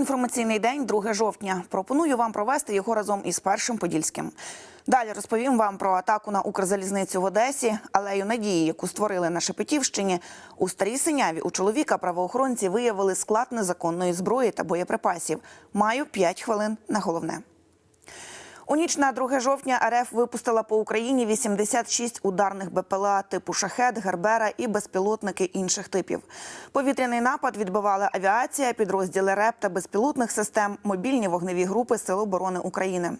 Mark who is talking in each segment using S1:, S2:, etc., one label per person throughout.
S1: Інформаційний день, 2 жовтня. Пропоную вам провести його разом із першим подільським. Далі розповім вам про атаку на Укрзалізницю в Одесі, алею надії, яку створили на Шепетівщині. У старій синяві у чоловіка правоохоронці виявили склад незаконної зброї та боєприпасів. Маю 5 хвилин на головне. У ніч на 2 жовтня РФ випустила по Україні 86 ударних БПЛА типу «Шахет», «Гербера» і безпілотники інших типів. Повітряний напад відбивали авіація, підрозділи РЕП та безпілотних систем, мобільні вогневі групи Сил оборони України.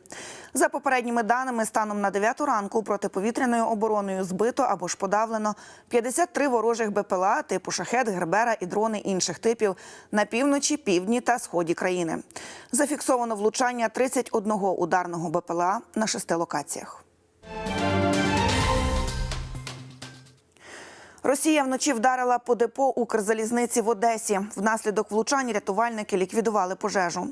S1: За попередніми даними, станом на 9 ранку протиповітряною обороною збито або ж подавлено 53 ворожих БПЛА типу «Шахет», «Гербера» і дрони інших типів на півночі, півдні та сході країни. Зафіксовано влучання 31 ударного БПЛА на шести локаціях. Росія вночі вдарила по депо Укрзалізниці в Одесі. Внаслідок влучань рятувальники ліквідували пожежу.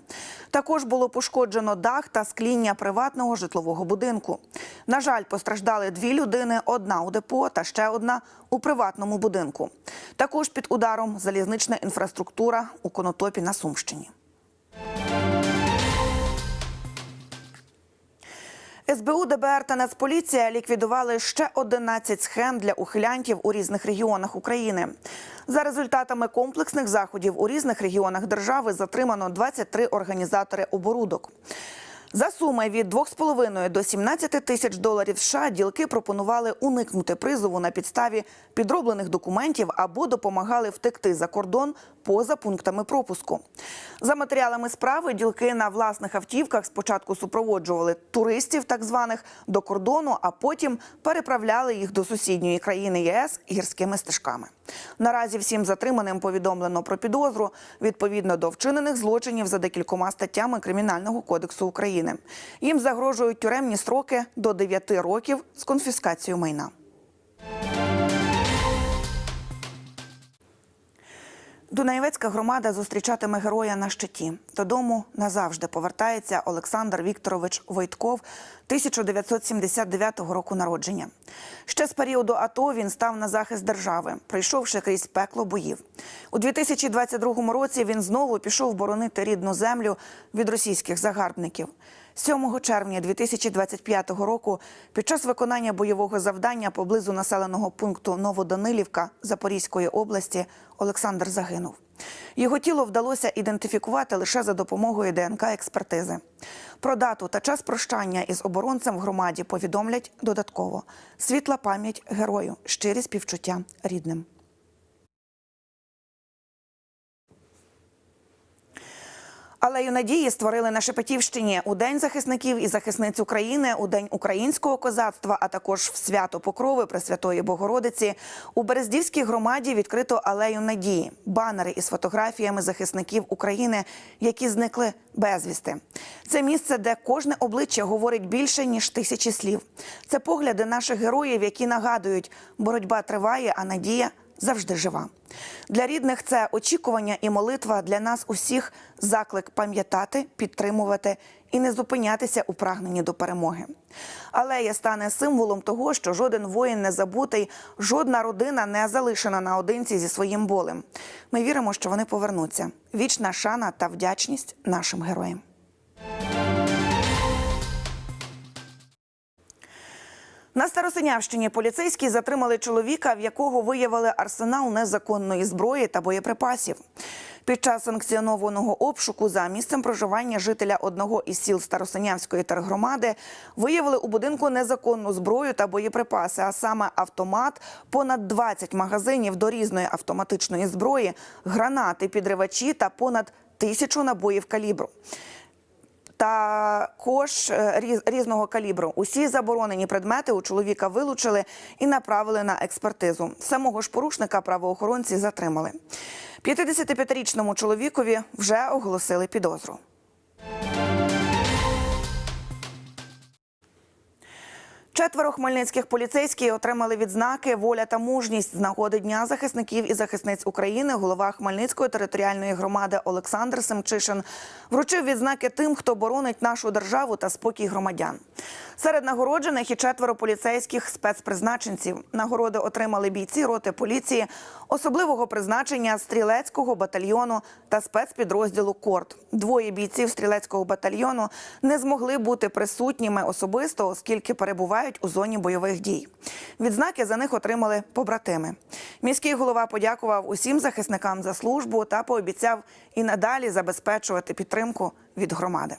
S1: Також було пошкоджено дах та скління приватного житлового будинку. На жаль, постраждали дві людини: одна у депо та ще одна у приватному будинку. Також під ударом залізнична інфраструктура у Конотопі на Сумщині. СБУ, ДБР та Нацполіція ліквідували ще 11 схем для ухилянтів у різних регіонах України. За результатами комплексних заходів у різних регіонах держави затримано 23 організатори оборудок. За суми від 2,5 до 17 тисяч доларів США ділки пропонували уникнути призову на підставі підроблених документів або допомагали втекти за кордон поза пунктами пропуску. За матеріалами справи ділки на власних автівках спочатку супроводжували туристів, так званих, до кордону, а потім переправляли їх до сусідньої країни ЄС гірськими стежками. Наразі всім затриманим повідомлено про підозру відповідно до вчинених злочинів за декількома статтями Кримінального кодексу України. Їм загрожують тюремні строки до 9 років з конфіскацією майна. Дунаєвецька громада зустрічатиме героя на щиті. Додому назавжди повертається Олександр Вікторович Войтков 1979 року народження. Ще з періоду АТО він став на захист держави, пройшовши крізь пекло боїв. У 2022 році він знову пішов боронити рідну землю від російських загарбників. 7 червня 2025 року під час виконання бойового завдання поблизу населеного пункту Новоданилівка Запорізької області Олександр загинув. Його тіло вдалося ідентифікувати лише за допомогою ДНК-експертизи. Про дату та час прощання із оборонцем в громаді повідомлять додатково. Світла пам'ять герою, щирі співчуття рідним. Алею надії створили на Шепетівщині у День захисників і захисниць України, у День українського козацтва, а також в свято Покрови Пресвятої Богородиці. У Берездівській громаді відкрито алею надії, банери із фотографіями захисників України, які зникли безвісти. Це місце, де кожне обличчя говорить більше ніж тисячі слів. Це погляди наших героїв, які нагадують, боротьба триває, а надія завжди жива. Для рідних це очікування і молитва для нас усіх заклик пам'ятати, підтримувати і не зупинятися у прагненні до перемоги. Алея стане символом того, що жоден воїн не забутий, жодна родина не залишена наодинці зі своїм болем. Ми віримо, що вони повернуться. Вічна шана та вдячність нашим героям. На Старосинявщині поліцейські затримали чоловіка, в якого виявили арсенал незаконної зброї та боєприпасів. Під час санкціонованого обшуку за місцем проживання жителя одного із сіл Старосинявської тергромади виявили у будинку незаконну зброю та боєприпаси, а саме автомат, понад 20 магазинів до різної автоматичної зброї, гранати, підривачі та понад тисячу набоїв калібру також е, різ- різного калібру. Усі заборонені предмети у чоловіка вилучили і направили на експертизу. Самого ж порушника правоохоронці затримали. 55-річному чоловікові вже оголосили підозру. Четверо хмельницьких поліцейських отримали відзнаки Воля та мужність з нагоди Дня захисників і захисниць України. Голова Хмельницької територіальної громади Олександр Семчишин вручив відзнаки тим, хто боронить нашу державу та спокій громадян. Серед нагороджених і четверо поліцейських спецпризначенців. Нагороди отримали бійці роти поліції, особливого призначення стрілецького батальйону та спецпідрозділу Корт. Двоє бійців стрілецького батальйону не змогли бути присутніми особисто, оскільки перебувають у зоні бойових дій. Відзнаки за них отримали побратими. Міський голова подякував усім захисникам за службу та пообіцяв і надалі забезпечувати підтримку від громади.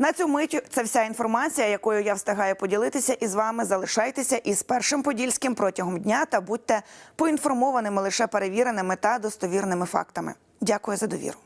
S1: На цю мить це вся інформація, якою я встигаю поділитися із вами. Залишайтеся із першим подільським протягом дня та будьте поінформованими лише перевіреними та достовірними фактами. Дякую за довіру.